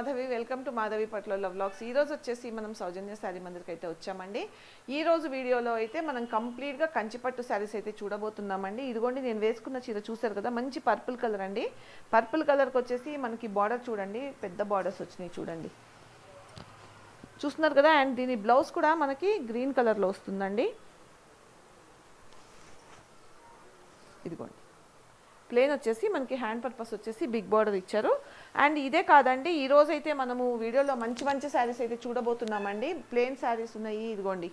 Madhavi welcome to Madhavi పట్ల vlogs. ఈ ఈరోజు వచ్చేసి మనం సౌజన్య శారీ మందిర్కి అయితే వచ్చామండి. ఈ రోజు వీడియోలో అయితే మనం కంప్లీట్గా కంచిపట్టు శారీస్ అయితే చూడబోతున్నామండి. ఇదిగోండి నేను వేసుకున్న చీర చూసారు కదా మంచి పర్పుల్ కలర్ అండి. పర్పుల్ కలర్కి వచ్చేసి మనకి బార్డర్ చూడండి పెద్ద బార్డర్స్ వచ్చినాయి చూడండి. చూస్తున్నారు కదా అండ్ దీని బ్లౌజ్ కూడా మనకి గ్రీన్ కలర్లో వస్తుందండి. ఇదిగోండి. ప్లేన్ వచ్చేసి మనకి హ్యాండ్ పర్పస్ వచ్చేసి బిగ్ బార్డర్ ఇచ్చారు. అండ్ ఇదే కాదండి ఈ రోజైతే అయితే మనము వీడియోలో మంచి మంచి శారీస్ అయితే చూడబోతున్నామండి. ప్లేన్ శారీస్ ఉన్నాయి ఇదిగోండి.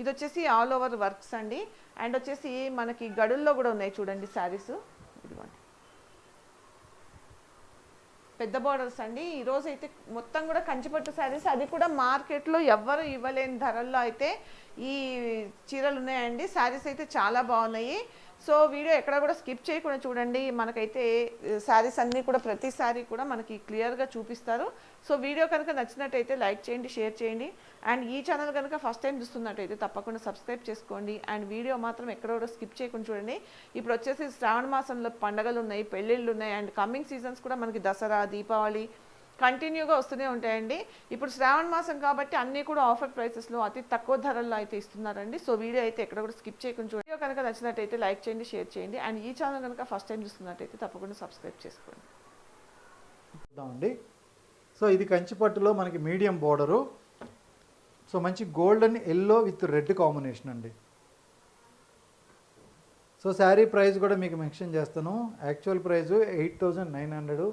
ఇది వచ్చేసి ఆల్ ఓవర్ వర్క్స్ అండి. అండ్ వచ్చేసి మనకి గడుల్లో కూడా ఉన్నాయి చూడండి శారీస్. ఇదిగోండి. పెద్ద బార్డర్స్ అండి. ఈ రోజైతే అయితే మొత్తం కూడా కంచిపట్టు శారీస్. అది కూడా మార్కెట్లో ఎవ్వరు ఇవ్వలేని ధరల్లో అయితే ఈ చీరలు ఉన్నాయండి. శారీస్ అయితే చాలా బాగున్నాయి. సో వీడియో ఎక్కడ కూడా స్కిప్ చేయకుండా చూడండి. మనకైతే శారీస్ అన్నీ కూడా ప్రతి శారీ కూడా మనకి క్లియర్గా చూపిస్తారు. సో వీడియో కనుక నచ్చినట్టయితే లైక్ చేయండి షేర్ చేయండి. అండ్ ఈ ఛానల్ కనుక ఫస్ట్ టైం చూస్తున్నట్టయితే తప్పకుండా సబ్స్క్రైబ్ చేసుకోండి. అండ్ వీడియో మాత్రం ఎక్కడ కూడా స్కిప్ చేయకుండా చూడండి. ఇప్పుడు వచ్చేసి శ్రావణ మాసంలో పండగలు ఉన్నాయి పెళ్ళిళ్ళు ఉన్నాయి. అండ్ కమింగ్ సీజన్స్ కూడా మనకి దసరా దీపావళి కంటిన్యూగా వస్తూనే ఉంటాయండి. ఇప్పుడు శ్రావణ మాసం కాబట్టి అన్నీ కూడా ఆఫర్ ప్రైసెస్లో అతి తక్కువ ధరల్లో అయితే ఇస్తున్నారండి. సో వీడియో అయితే ఎక్కడ కూడా స్కిప్ చేయకుండా చూడండి. వీడియో కనుక నచ్చినట్టయితే లైక్ చేయండి షేర్ చేయండి. అండ్ ఈ ఛానల్ కనుక ఫస్ట్ టైం చూస్తున్నట్టయితే తప్పకుండా సబ్స్క్రైబ్ చేసుకోండి. చూద్దామండి. సో ఇది కంచిపట్టులో మనకి మీడియం బోర్డరు. సో మంచి golden yellow with red combination అండి. సో శారీ ప్రైస్ కూడా మీకు మెన్షన్ చేస్తాను. Actual price eight thousand nine hundred.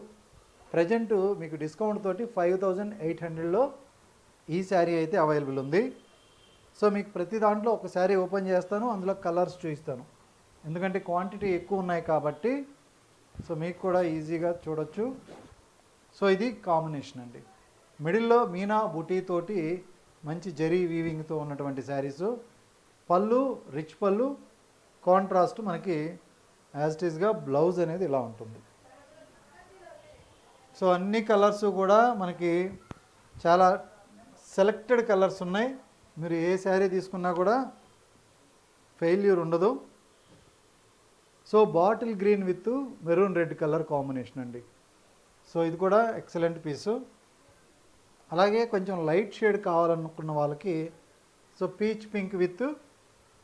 Present మీకు డిస్కౌంట్ తోటి ఫైవ్ థౌజండ్ ఎయిట్ హండ్రెడ్లో ఈ శారీ అయితే అవైలబుల్ ఉంది. సో మీకు ప్రతి దాంట్లో ఒక శారీ ఓపెన్ చేస్తాను అందులో కలర్స్ చూపిస్తాను. ఎందుకంటే క్వాంటిటీ ఎక్కువ ఉన్నాయి కాబట్టి సో మీకు కూడా ఈజీగా చూడొచ్చు. సో ఇది కాంబినేషన్ అండి. మిడిల్లో మీనా బుటీ తోటి మంచి జరీ వీవింగ్తో ఉన్నటువంటి శారీసు. పళ్ళు రిచ్ పళ్ళు కాంట్రాస్ట్ మనకి యాజ్ ఇట్ ఈస్గా బ్లౌజ్ అనేది ఇలా ఉంటుంది. సో అన్ని కలర్స్ కూడా మనకి చాలా సెలెక్టెడ్ కలర్స్ ఉన్నాయి. మీరు ఏ శారీ తీసుకున్నా కూడా ఫెయిల్యూర్ ఉండదు. So bottle green with maroon red colour combination అండి. సో ఇది కూడా ఎక్సలెంట్ పీసు. అలాగే కొంచెం లైట్ షేడ్ కావాలనుకున్న వాళ్ళకి so peach pink with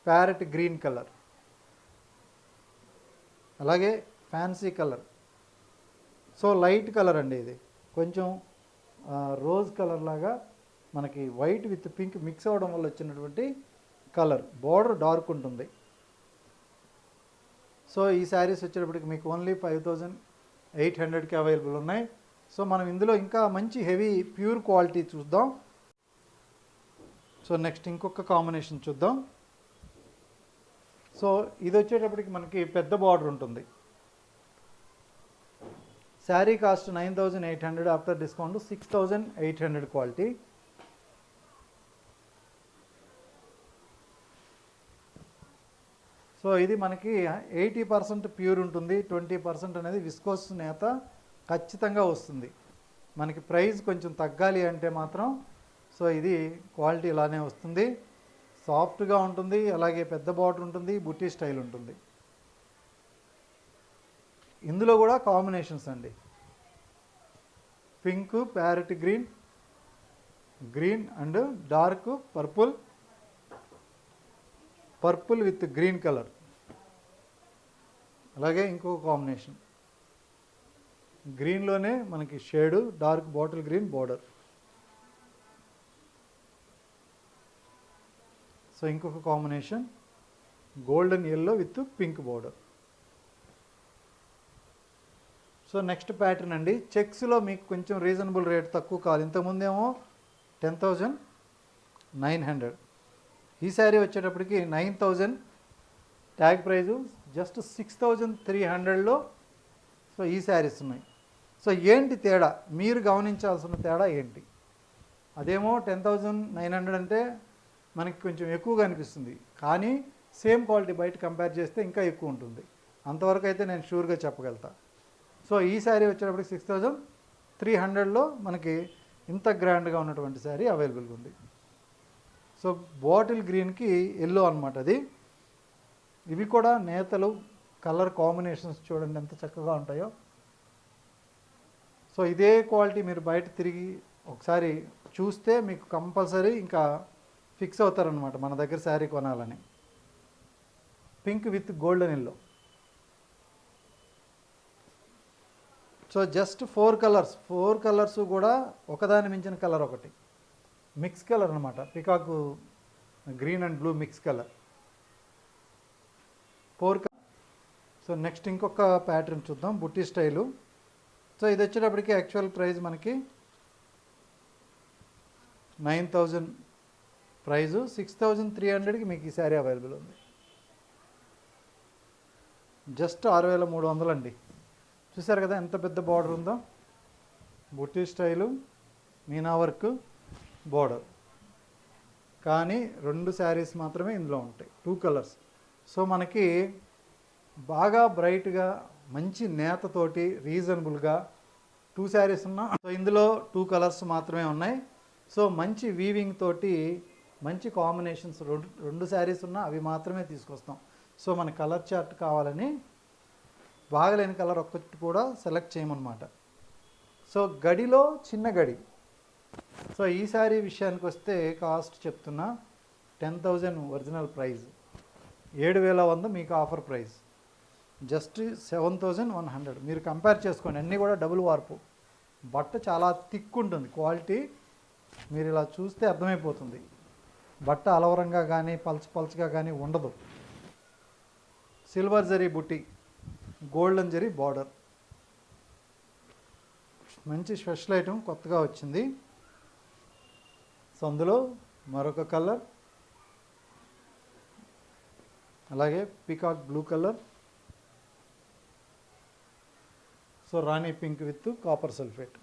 parrot green colour. అలాగే fancy colour. So light colour అండి ఇది. కొంచెం రోజ్ కలర్ లాగా మనకి వైట్ విత్ పింక్ మిక్స్ అవ్వడం వల్ల వచ్చినటువంటి కలర్. బార్డర్ డార్క్ ఉంటుంది. సో ఈ శారీస్ వచ్చేటప్పటికి మీకు ఓన్లీ ఫైవ్ థౌజండ్ ఎయిట్ హండ్రెడ్కి అవైలబుల్ ఉన్నాయి. సో మనం ఇందులో ఇంకా మంచి హెవీ ప్యూర్ క్వాలిటీ చూద్దాం. సో నెక్స్ట్ ఇంకొక కాంబినేషన్ చూద్దాం. సో ఇది వచ్చేటప్పటికి మనకి పెద్ద బార్డర్ ఉంటుంది. Sari cost nine thousand eight hundred after discount six thousand eight hundred quality. So ఇది మనకి ఎయిటీ పర్సెంట్ ప్యూర్ ఉంటుంది ట్వంటీ పర్సెంట్ అనేది విస్కోస్ నేత ఖచ్చితంగా వస్తుంది. మనకి ప్రైస్ కొంచెం తగ్గాలి అంటే మాత్రం సో ఇది క్వాలిటీ ఇలానే వస్తుంది. సాఫ్ట్గా ఉంటుంది అలాగే పెద్ద బాటిల్ ఉంటుంది బుట్టి స్టైల్ ఉంటుంది. ఇందులో కూడా కాంబినేషన్స్ అండి. Pink parrot green green and dark purple purple with green colour అలాగే ఇంకొక కాంబినేషన్ గ్రీన్లోనే మనకి shade dark bottle green border so ఇంకొక combination golden yellow with pink border so next pattern అండి. చెక్స్లో మీకు కొంచెం రీజనబుల్ రేట్ తక్కువ కావాలి. ఇంతకుముందేమో టెన్ థౌజండ్ నైన్ హండ్రెడ్. ఈ శారీ వచ్చేటప్పటికి nine thousand tag price just six thousand three హండ్రెడ్లో సో ఈ శారీస్ ఉన్నాయి. సో ఏంటి తేడా? మీరు గమనించాల్సిన తేడా ఏంటి? అదేమో టెన్ థౌజండ్ నైన్ హండ్రెడ్ అంటే మనకి కొంచెం ఎక్కువగా అనిపిస్తుంది. కానీ సేమ్ క్వాలిటీ బయట కంపేర్ చేస్తే ఇంకా ఎక్కువ ఉంటుంది. అంతవరకు అయితే నేను షూర్గా చెప్పగలుగుతా. సో ఈ శారీ వచ్చేటప్పటికి సిక్స్ థౌజండ్ త్రీ హండ్రెడ్లో మనకి ఇంత గ్రాండ్గా ఉన్నటువంటి శారీ అవైలబుల్గా ఉంది. సో బాటిల్ గ్రీన్కి ఎల్లో అనమాట అది. ఇవి కూడా నేతలు కలర్ కాంబినేషన్స్ చూడండి ఎంత చక్కగా ఉంటాయో. సో ఇదే క్వాలిటీ మీరు బయట తిరిగి ఒకసారి చూస్తే మీకు కంపల్సరీ ఇంకా ఫిక్స్ అవుతారనమాట మన దగ్గర శారీ కొనాలని. Pink with golden yellow so just four colours four colours కూడా ఒకదాని మించిన కలర్ ఒకటి. మిక్స్ కలర్ అనమాట peacock green and blue mix colour. Four so next ఇంకొక ప్యాటర్న్ చూద్దాం బుట్టి స్టైలు. సో ఇది వచ్చేటప్పటికి యాక్చువల్ ప్రైస్ మనకి nine thousand price. Six thousand three హండ్రెడ్కి మీకు ఈ శారీ అవైలబుల్ ఉంది. జస్ట్ ఆరు వేల మూడు వందలు అండి చూసారు కదా ఎంత పెద్ద బార్డర్ ఉందో? బుట్టి స్టైలు మీనా వర్క్ బార్డర్ కానీ రెండు శారీస్ మాత్రమే ఇందులో ఉంటాయి టూ కలర్స్ సో మనకి బాగా బ్రైట్గా మంచి నేతతోటి రీజనబుల్గా టూ శారీస్ ఉన్నా సో ఇందులో టూ కలర్స్ మాత్రమే ఉన్నాయి. సో మంచి వీవింగ్ తోటి మంచి కాంబినేషన్స్ రెండు రెండు శారీస్ ఉన్నా అవి మాత్రమే తీసుకొస్తాం. సో మన కలర్ చార్ట్ కావాలని బాగలేని కలర్ ఒక్కటి కూడా సెలెక్ట్ చేయమన్నమాట. సో గడిలో చిన్న గడి. సో ఈ శారీ విషయానికి వస్తే కాస్ట్ చెప్తున్నా టెన్ థౌజండ్ ఒరిజినల్ ప్రైస్ ఏడు వేల వంద మీకు offer price just seven thousand one hundred. మీరు కంపేర్ చేసుకోండి అన్నీ కూడా డబుల్ వార్పు. బట్ట చాలా థిక్ ఉంటుంది క్వాలిటీ మీరు ఇలా చూస్తే అర్థమైపోతుంది. బట్ట అలవరంగా కానీ పల్చ పల్చగా కానీ ఉండదు. సిల్వర్ జరీ బుట్టి. గోల్డెన్ జరీ బార్డర్. మంచి స్పెషల్ ఐటమ్ కొత్తగా వచ్చింది. సో అందులో మరొక కలర్ అలాగే peacock blue colour so Rani pink with copper sulphate.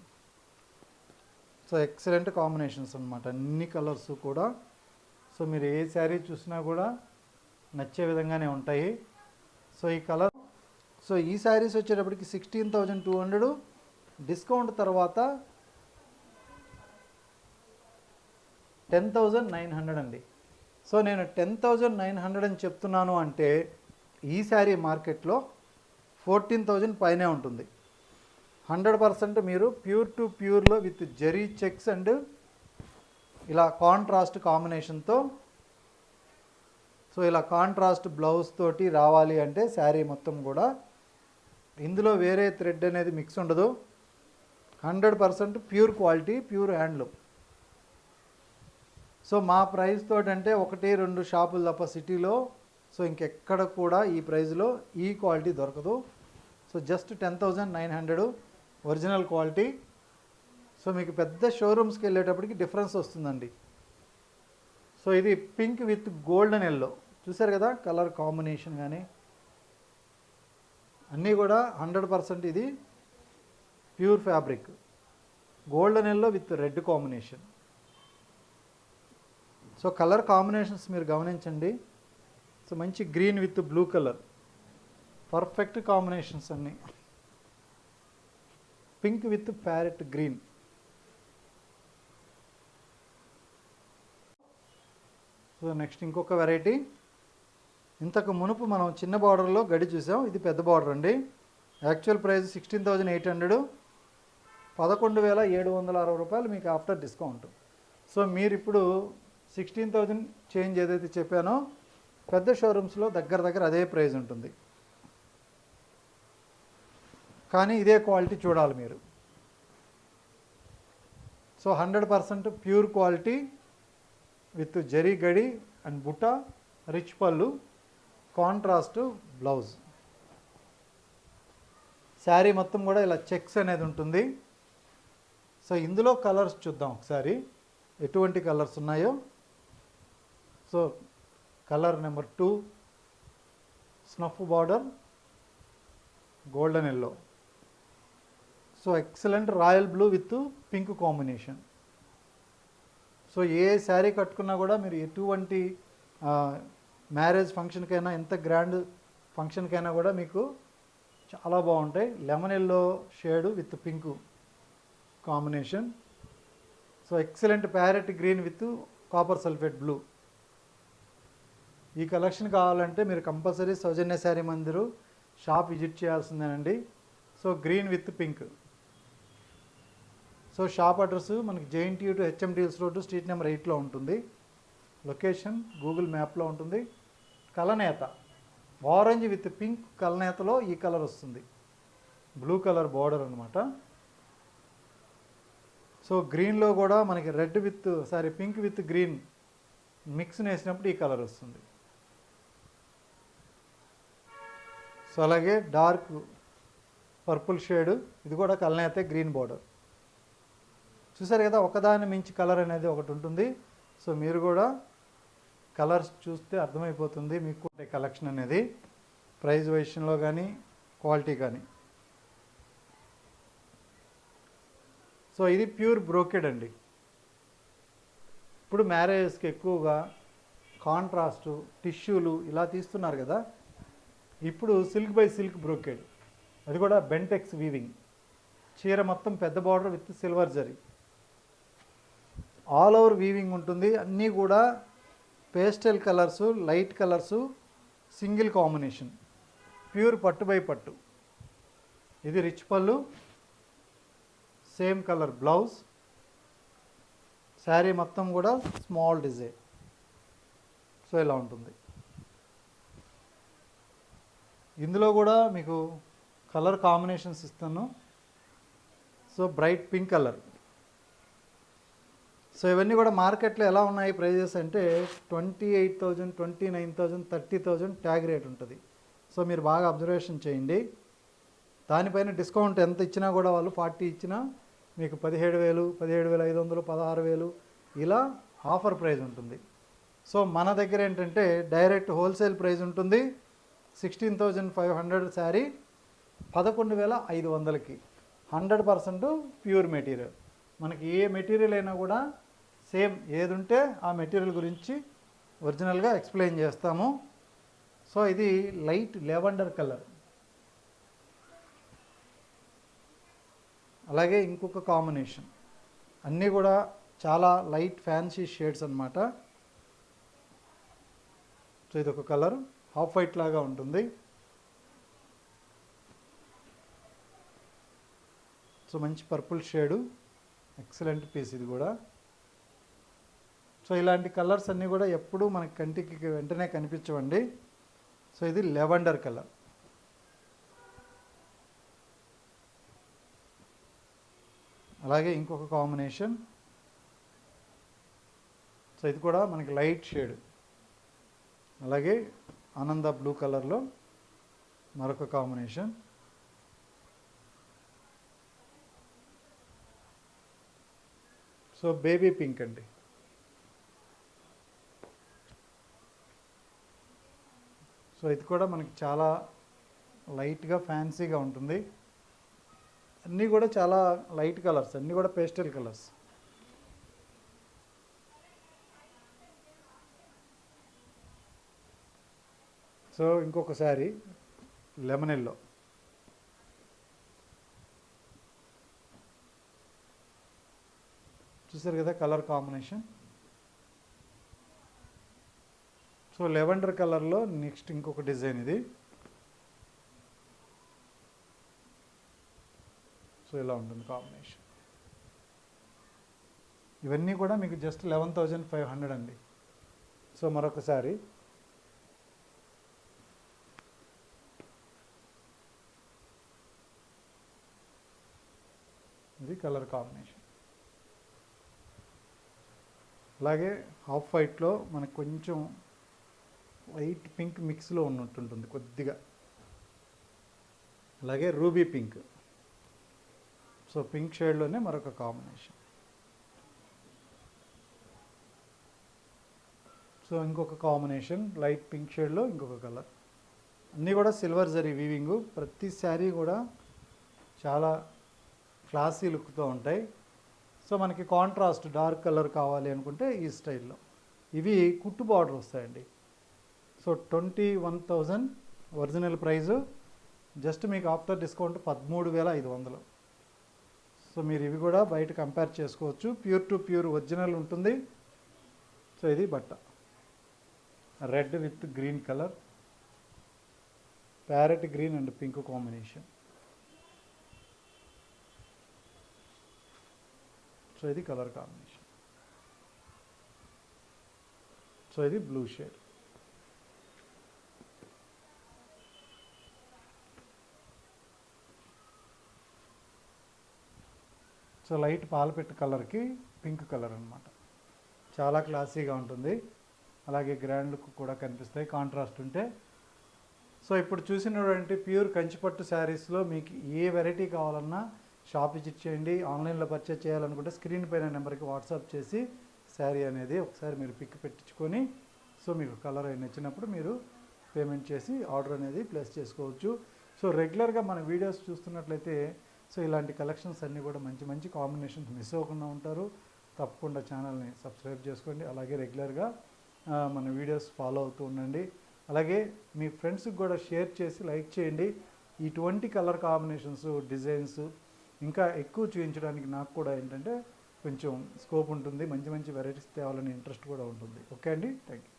So excellent combinations అనమాట అన్ని కలర్స్ కూడా. సో మీరు ఏ శారీ చూసినా కూడా నచ్చే విధంగానే ఉంటాయి. సో ఈ కలర్ సో ఈ శారీస్ వచ్చేటప్పటికి sixteen thousand two hundred discount తర్వాత టెన్ థౌజండ్ నైన్ హండ్రెడ్ అండి. సో నేను టెన్ థౌజండ్ నైన్ హండ్రెడ్ అని చెప్తున్నాను అంటే ఈ శారీ మార్కెట్లో ఫోర్టీన్ థౌజండ్ పైనే ఉంటుంది. హండ్రెడ్ పర్సెంట్ మీరు ప్యూర్ టు ప్యూర్లో విత్ జెరీ చెక్స్ అండ్ ఇలా కాంట్రాస్ట్ కాంబినేషన్తో సో ఇలా కాంట్రాస్ట్ బ్లౌజ్ తోటి రావాలి అంటే శారీ మొత్తం కూడా ఇందులో వేరే థ్రెడ్ అనేది మిక్స్ ఉండదు. Hundred percent pure quality pure handloom. So మా ప్రైస్ తోటి అంటే ఒకటి రెండు షాపులు తప్ప సిటీలో సో ఇంకెక్కడ కూడా ఈ ప్రైస్లో ఈ క్వాలిటీ దొరకదు. So just ten thousand nine hundred original quality. So మీకు పెద్ద షోరూమ్స్కి వెళ్ళేటప్పటికి డిఫరెన్స్ వస్తుందండి. సో ఇది పింక్ విత్ గోల్డెన్ ఎల్లో. చూసారు కదా కలర్ కాంబినేషన్ కానీ. అన్నీ కూడా హండ్రెడ్ పర్సెంట్ ఇది pure fabric. Golden yellow with red combination so colour combinations మీరు గమనించండి. సో మంచి green with blue colour perfect combinations అన్నీ. Pink with parrot green so next ఇంకొక వెరైటీ ఇంతకు మునుపు మనం చిన్న బార్డర్లో గడి చూసాం. ఇది పెద్ద బార్డర్ అండి. Actual price sixteen thousand eight hundred పదకొండు వేల ఏడు వందల అరవై రూపాయలు మీకు ఆఫ్టర్ డిస్కౌంట్ సో మీరు ఇప్పుడు సిక్స్టీన్ థౌజండ్ చేంజ్ ఏదైతే చెప్పానో పెద్ద షోరూమ్స్లో దగ్గర దగ్గర అదే ప్రైస్ ఉంటుంది. కానీ ఇదే క్వాలిటీ చూడాలి మీరు. So hundred percent pure quality with zari గడి అండ్ బుట్ట రిచ్ పళ్ళు. Contrast blouse. శారీ మొత్తం కూడా ఇలా చెక్స్ అనేది ఉంటుంది. సో ఇందులో కలర్స్ చూద్దాం ఒకసారి. ఎటువంటి కలర్స్ ఉన్నాయో. So colour number two. Snuff border. Golden yellow. So excellent royal blue with pink combination. So ఏ శారీ కట్టుకున్నా కూడా మీరు ఎటువంటి మ్యారేజ్ ఫంక్షన్కైనా ఎంత గ్రాండ్ ఫంక్షన్కైనా కూడా మీకు చాలా బాగుంటాయి. Lemon yellow shade with pink combination. So excellent parrot green with copper sulphate blue. ఈ కలెక్షన్ కావాలంటే మీరు compulsory Soujanya sari Mandir shop visit చేయాల్సిందేనండి. So green with pink. So shop address మనకి జేఎన్టీయూ టు హెచ్ఎండిఎల్స్ road street number ఎయిట్లో ఉంటుంది. Location Google మ్యాప్లో ఉంటుంది. కలనేత. ఆరెంజ్ విత్ పింక్ కలనేతలో ఈ కలర్ వస్తుంది. బ్లూ కలర్ బార్డర్ అనమాట సో గ్రీన్లో కూడా మనకి red with saree pink with green mix వేసినప్పుడు ఈ కలర్ వస్తుంది. సో అలాగే డార్క్ పర్పుల్ షేడ్ ఇది కూడా కలనైతే గ్రీన్ బార్డర్ చూసారు కదా ఒకదాని మించి కలర్ అనేది ఒకటి ఉంటుంది. సో మీరు కూడా కలర్స్ చూస్తే అర్థమైపోతుంది మీకు కలెక్షన్ అనేది. ప్రైజ్ విషయంలో కానీ క్వాలిటీ కానీ. సో ఇది ప్యూర్ బ్రోకెడ్ అండి. ఇప్పుడు మ్యారేజెస్కి ఎక్కువగా కాంట్రాస్ట్ టిష్యూలు ఇలా తీస్తున్నారు కదా. ఇప్పుడు సిల్క్ బై సిల్క్ బ్రోకెడ్. అది కూడా బెంటెక్స్ వీవింగ్. చీర మొత్తం పెద్ద బార్డర్ విత్ సిల్వర్ జరీ. ఆల్ ఓవర్ వీవింగ్ ఉంటుంది. అన్నీ కూడా pastel colours light colours single combination. Pure పట్టు బై పట్టు. ఇది రిచ్ పళ్ళు. Same colour blouse. శారీ మొత్తం కూడా స్మాల్ డిజైన్. సో ఇలా ఉంటుంది. ఇందులో కూడా మీకు కలర్ కాంబినేషన్స్ ఇస్తాను. So bright pink colour. So ఇవన్నీ కూడా మార్కెట్లో ఎలా ఉన్నాయి ప్రైజెస్ అంటే twenty eight thousand twenty nine thousand thirty thousand tag rate ఉంటుంది. సో మీరు బాగా అబ్జర్వేషన్ చేయండి. దానిపైన డిస్కౌంట్ ఎంత ఇచ్చినా కూడా వాళ్ళు ఫార్టీ ఇచ్చినా మీకు పదిహేడు వేలు పదిహేడు వేల ఐదు వందలు పదహారు వేలు ఇలా ఆఫర్ ప్రైజ్ ఉంటుంది. సో మన దగ్గర ఏంటంటే డైరెక్ట్ హోల్సేల్ ప్రైజ్ ఉంటుంది. Sixteen thousand five hundred saree పదకొండు వేల ఐదు వందలకి. Hundred percent pure material. మనకి ఏ మెటీరియల్ అయినా కూడా సేమ్ ఏది ఉంటే ఆ మెటీరియల్ గురించి ఒరిజినల్గా ఎక్స్ప్లెయిన్ చేస్తాము. సో ఇది లైట్ లెవెండర్ కలర్. అలాగే ఇంకొక కాంబినేషన్. అన్నీ కూడా చాలా లైట్ ఫ్యాన్సీ షేడ్స్ అన్నమాట. సో ఇది ఒక కలర్. హాఫ్ వైట్ లాగా ఉంటుంది. సో మంచి పర్పుల్ షేడు. ఎక్సలెంట్ పీస్ ఇది కూడా. సో ఇలాంటి కలర్స్ అన్నీ కూడా ఎప్పుడూ మన కంటికి వెంటనే కనిపించవండి. సో ఇది లెవెండర్ కలర్. అలాగే ఇంకొక కాంబినేషన్. సో ఇది కూడా మనకి లైట్ షేడ్. అలాగే ఆనంద బ్లూ కలర్లో మరొక కాంబినేషన్. సో బేబీ పింక్ అండి. సో ఇది కూడా మనకి చాలా లైట్గా ఫ్యాన్సీగా ఉంటుంది. అన్నీ కూడా చాలా లైట్ కలర్స్ అన్నీ కూడా పేస్టల్ కలర్స్. సో ఇంకొకసారి లెమన్ ఎల్లో చూసారు కదా కలర్ కాంబినేషన్? సో లెవెండర్ కలర్లో నెక్స్ట్ ఇంకొక డిజైన్ ఇది. సో ఇలా ఉంటుంది కాంబినేషన్. ఇవన్నీ కూడా మీకు just eleven thousand five hundred అండి. సో మరొకసారి ఇది కలర్ కాంబినేషన్. అలాగే హాఫ్ వైట్లో మనకు కొంచెం లైట్ పింక్ మిక్స్లో ఉన్నట్టుంటుంది కొద్దిగా. అలాగే రూబీ పింక్. సో పింక్ షేడ్లోనే మరొక కాంబినేషన్. సో ఇంకొక కాంబినేషన్ లైట్ పింక్ షేడ్లో ఇంకొక కలర్. అన్నీ కూడా సిల్వర్ జరీ వీవింగ్. ప్రతి శారీ కూడా చాలా క్లాసీ లుక్తో ఉంటాయి. సో మనకి కాంట్రాస్ట్ డార్క్ కలర్ కావాలి అనుకుంటే ఈ స్టైల్లో. ఇవి కుట్టు బార్డర్ వస్తాయండి. So twenty one thousand original price. Just మీకు ఆఫ్టర్ డిస్కౌంట్ పదమూడు వేల ఐదు వందలు. సో మీరు ఇవి కూడా బయట కంపేర్ చేసుకోవచ్చు. ప్యూర్ టు ప్యూర్ ఒరిజినల్ ఉంటుంది. సో ఇది బట్ట. Red with green colour. Parrot green and pink combination. So ఇది కలర్ కాంబినేషన్. సో ఇది బ్లూ షేడ్. సో లైట్ పాలపెట్టు కలర్కి పింక్ కలర్ అనమాట చాలా క్లాసీగా ఉంటుంది. అలాగే గ్రాండ్ లుక్ కూడా కనిపిస్తాయి. కాంట్రాస్ట్ ఉంటే. సో ఇప్పుడు చూసినటువంటి ప్యూర్ కంచిపట్టు శారీస్లో మీకు ఏ వెరైటీ కావాలన్నా షాప్ విజిట్ చేయండి. ఆన్లైన్లో పర్చేజ్ చేయాలనుకుంటే స్క్రీన్ పైన నెంబర్కి వాట్సాప్ చేసి శారీ అనేది ఒకసారి మీరు పిక్ పెట్టించుకొని సో మీకు కలర్ నచ్చినప్పుడు మీరు పేమెంట్ చేసి ఆర్డర్ అనేది ప్లేస్ చేసుకోవచ్చు. సో రెగ్యులర్గా మన వీడియోస్ చూస్తున్నట్లయితే సో ఇలాంటి కలెక్షన్స్ అన్నీ కూడా మంచి మంచి కాంబినేషన్స్ మిస్ అవ్వకుండా ఉంటారు. తప్పకుండా ఛానల్ని సబ్స్క్రైబ్ చేసుకోండి. అలాగే రెగ్యులర్గా మన వీడియోస్ ఫాలో అవుతూ ఉండండి. అలాగే మీ ఫ్రెండ్స్కి కూడా షేర్ చేసి లైక్ చేయండి. ఇటువంటి కలర్ కాంబినేషన్స్ డిజైన్స్ ఇంకా ఎక్కువ చూపించడానికి నాకు కూడా ఏంటంటే కొంచెం స్కోప్ ఉంటుంది. మంచి మంచి వెరైటీస్ తేవాలని ఇంట్రెస్ట్ కూడా ఉంటుంది. ఓకే అండి? Thank you